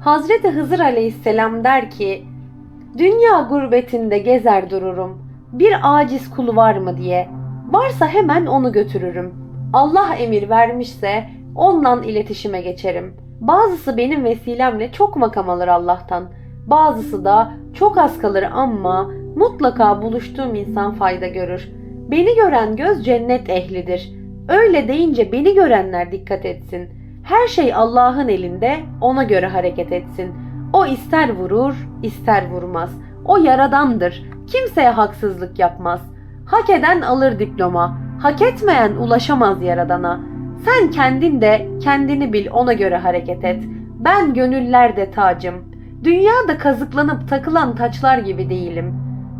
Hazreti Hızır aleyhisselam der ki, Dünya gurbetinde gezer dururum. Bir aciz kulu var mı diye. Varsa hemen onu götürürüm. Allah emir vermişse onunla iletişime geçerim. Bazısı benim vesilemle çok makam alır Allah'tan. Bazısı da çok az kalır ama mutlaka buluştuğum insan fayda görür. Beni gören göz cennet ehlidir. Öyle deyince beni görenler dikkat etsin. Her şey Allah'ın elinde, ona göre hareket etsin. O ister vurur, ister vurmaz. O yaradandır. Kimseye haksızlık yapmaz. Hak eden alır diploma. Hak etmeyen ulaşamaz yaradana. Sen kendin de kendini bil ona göre hareket et. Ben gönüllerde tacım. Dünyada kazıklanıp takılan taçlar gibi değilim.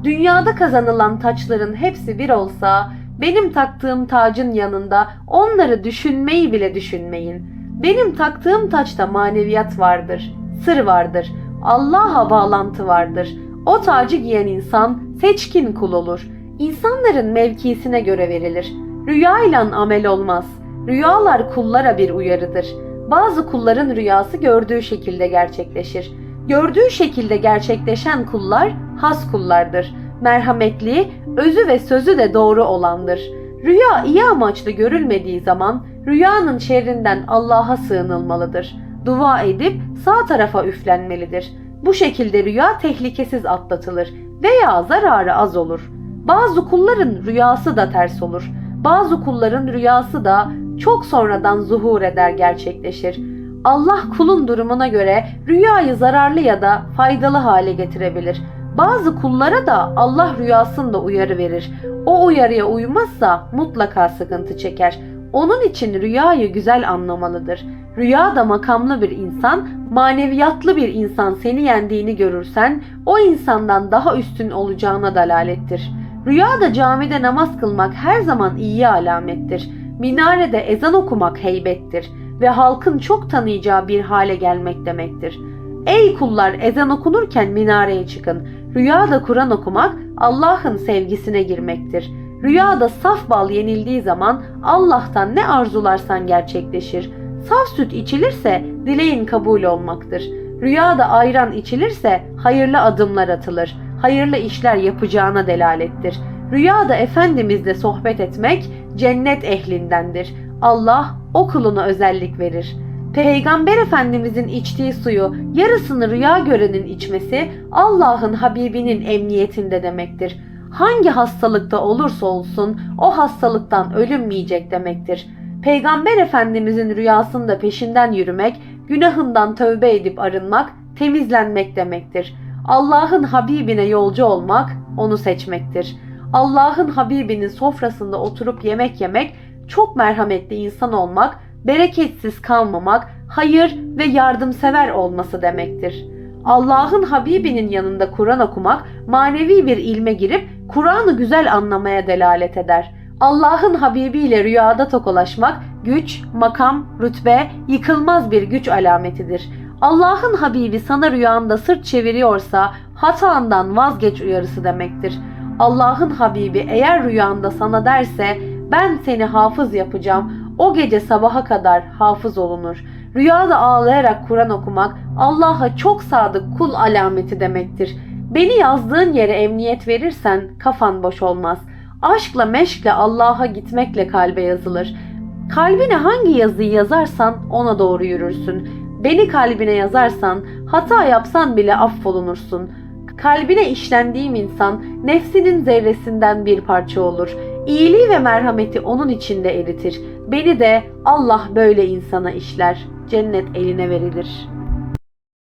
Dünyada kazanılan taçların hepsi bir olsa, benim taktığım tacın yanında onları düşünmeyi bile düşünmeyin. Benim taktığım taçta maneviyat vardır, sır vardır, Allah'a bağlantı vardır. O tacı giyen insan seçkin kul olur. İnsanların mevkisine göre verilir. Rüya ile amel olmaz. Rüyalar kullara bir uyarıdır. Bazı kulların rüyası gördüğü şekilde gerçekleşir. Gördüğü şekilde gerçekleşen kullar has kullardır. Merhametli, özü ve sözü de doğru olandır. Rüya iyi amaçlı görülmediği zaman rüyanın şerrinden Allah'a sığınılmalıdır. Dua edip sağ tarafa üflenmelidir. Bu şekilde rüya tehlikesiz atlatılır veya zararı az olur. Bazı kulların rüyası da ters olur. Bazı kulların rüyası da çok sonradan zuhur eder gerçekleşir. Allah kulun durumuna göre rüyayı zararlı ya da faydalı hale getirebilir. Bazı kullara da Allah rüyasında uyarı verir. O uyarıya uymazsa mutlaka sıkıntı çeker. Onun için rüyayı güzel anlamalıdır. Rüyada makamlı bir insan, maneviyatlı bir insan seni yendiğini görürsen o insandan daha üstün olacağına dalalettir. Rüyada camide namaz kılmak her zaman iyi alamettir. Minarede ezan okumak heybettir ve halkın çok tanıyacağı bir hale gelmek demektir. Ey kullar ezan okunurken minareye çıkın. Rüyada Kur'an okumak Allah'ın sevgisine girmektir. Rüyada saf bal yenildiği zaman Allah'tan ne arzularsan gerçekleşir. Saf süt içilirse dileğin kabul olmaktır. Rüyada ayran içilirse hayırlı adımlar atılır. Hayırlı işler yapacağına delalettir. Rüyada Efendimizle sohbet etmek cennet ehlindendir. Allah o kuluna özellik verir. Peygamber Efendimizin içtiği suyu yarısını rüya görenin içmesi Allah'ın Habibinin emniyetinde demektir. Hangi hastalıkta olursa olsun o hastalıktan ölünmeyecek demektir. Peygamber Efendimizin rüyasında peşinden yürümek, günahından tövbe edip arınmak, temizlenmek demektir. Allah'ın Habibine yolcu olmak, onu seçmektir. Allah'ın Habibinin sofrasında oturup yemek yemek, çok merhametli insan olmak, bereketsiz kalmamak, hayır ve yardımsever olması demektir. Allah'ın Habibinin yanında Kur'an okumak, manevi bir ilme girip Kur'an'ı güzel anlamaya delalet eder. Allah'ın Habibi ile rüyada tokalaşmak, güç, makam, rütbe, yıkılmaz bir güç alametidir. Allah'ın Habibi sana rüyanda sırt çeviriyorsa hatandan vazgeç uyarısı demektir. Allah'ın Habibi eğer rüyanda sana derse ben seni hafız yapacağım o gece sabaha kadar hafız olunur. Rüyada ağlayarak Kur'an okumak Allah'a çok sadık kul alameti demektir. Beni yazdığın yere emniyet verirsen kafan boş olmaz. Aşkla meşkle Allah'a gitmekle kalbe yazılır. Kalbine hangi yazıyı yazarsan ona doğru yürürsün. Beni kalbine yazarsan hata yapsan bile affolunursun. Kalbine işlendiğim insan nefsinin zerresinden bir parça olur. İyiliği ve merhameti onun içinde eritir. Beni de Allah böyle insana işler. Cennet eline verilir.''